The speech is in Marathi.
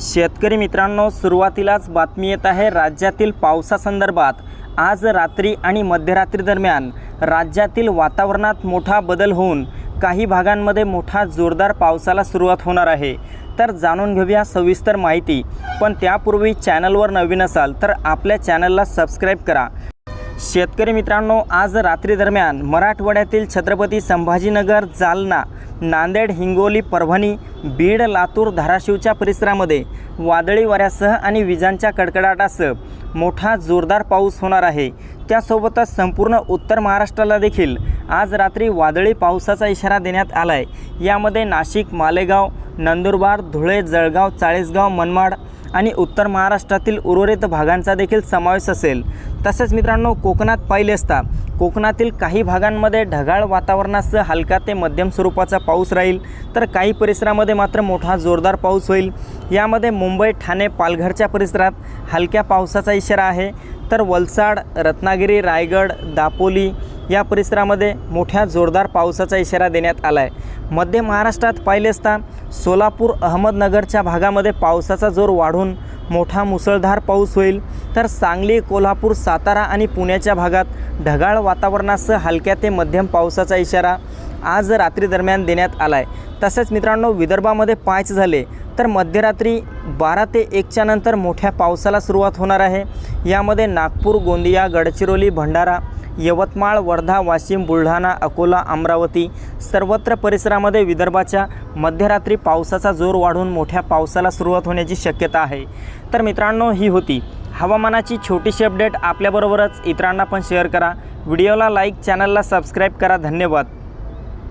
शेतकरी मित्रांनो सुरुवातीलाच बातमी येत आहे राज्यातील पावसासंदर्भात. आज रात्री आणि मध्यरात्री दरम्यान राज्यातील वातावरणात मोठा बदल होऊन काही भागांमध्ये मोठा जोरदार पावसाला सुरुवात होणार आहे. तर जाणून घेऊया सविस्तर माहिती. पण त्यापूर्वी चॅनलवर नवीन असाल तर आपल्या चॅनलला सबस्क्राईब करा. शेतकरी मित्रांनो आज रात्री दरम्यान मराठवाड्यातील छत्रपती संभाजीनगर जालना नांदेड हिंगोली परभणी बीड लातूर धाराशिवच्या परिसरामध्ये वादळी वाऱ्यासह आणि विजांच्या कडकडाटासह मोठा जोरदार पाऊस होणार आहे. त्यासोबतच संपूर्ण उत्तर महाराष्ट्राला देखील आज रात्री वादळी पावसाचा इशारा देण्यात आला आहे यामध्ये नाशिक मालेगाव नंदुरबार धुळे जळगाव चाळीसगाव मनमाड आणि उत्तर महाराष्ट्रातील उर्वरित भागांचा देखील समावेश असेल. तसेच मित्रांनो कोकणात पाहिले असता कोकणातील काही भागांमध्ये ढगाळ वातावरणासह हलका ते मध्यम स्वरूपाचा पाऊस राहील. तर काही परिसरामध्ये मात्र मोठा जोरदार पाऊस होईल. यामध्ये मुंबई ठाणे पालघरच्या परिसरात हलक्या पावसाचा इशारा आहे. तर वलसाड रत्नागिरी रायगड दापोली या परिसरामध्ये मोठ्या जोरदार पावसाचा इशारा देण्यात आला आहे मध्य महाराष्ट्रात पाहिले असता सोलापूर अहमदनगरच्या भागामध्ये पावसाचा जोर वाढून मोठा मुसळधार पाऊस होईल. तर सांगली कोल्हापूर सातारा आणि पुण्याच्या भागात ढगाळ वातावरणासह हलक्या ते मध्यम पावसाचा इशारा आज रात्री दरम्यान देण्यात आला आहे तसेच मित्रांनो विदर्भामध्ये पाच झाले तर मध्यरात्री बारा ते एकच्या नंतर मोठ्या पावसाला सुरुवात होणार आहे. यामध्ये नागपूर गोंदिया गडचिरोली भंडारा यवतमाळ वर्धा वाशिम बुलढाणा अकोला अमरावती सर्वत्र परिसरामध्ये विदर्भाच्या मध्यरात्री पावसाचा जोर वाढून मोठ्या पावसाला सुरुवात होण्याची शक्यता आहे. तर मित्रांनो ही होती हवामानाची छोटीशी अपडेट. आपल्याबरोबरच इतरांना पण शेअर करा. व्हिडिओला लाईक चॅनलला सबस्क्राईब करा. धन्यवाद.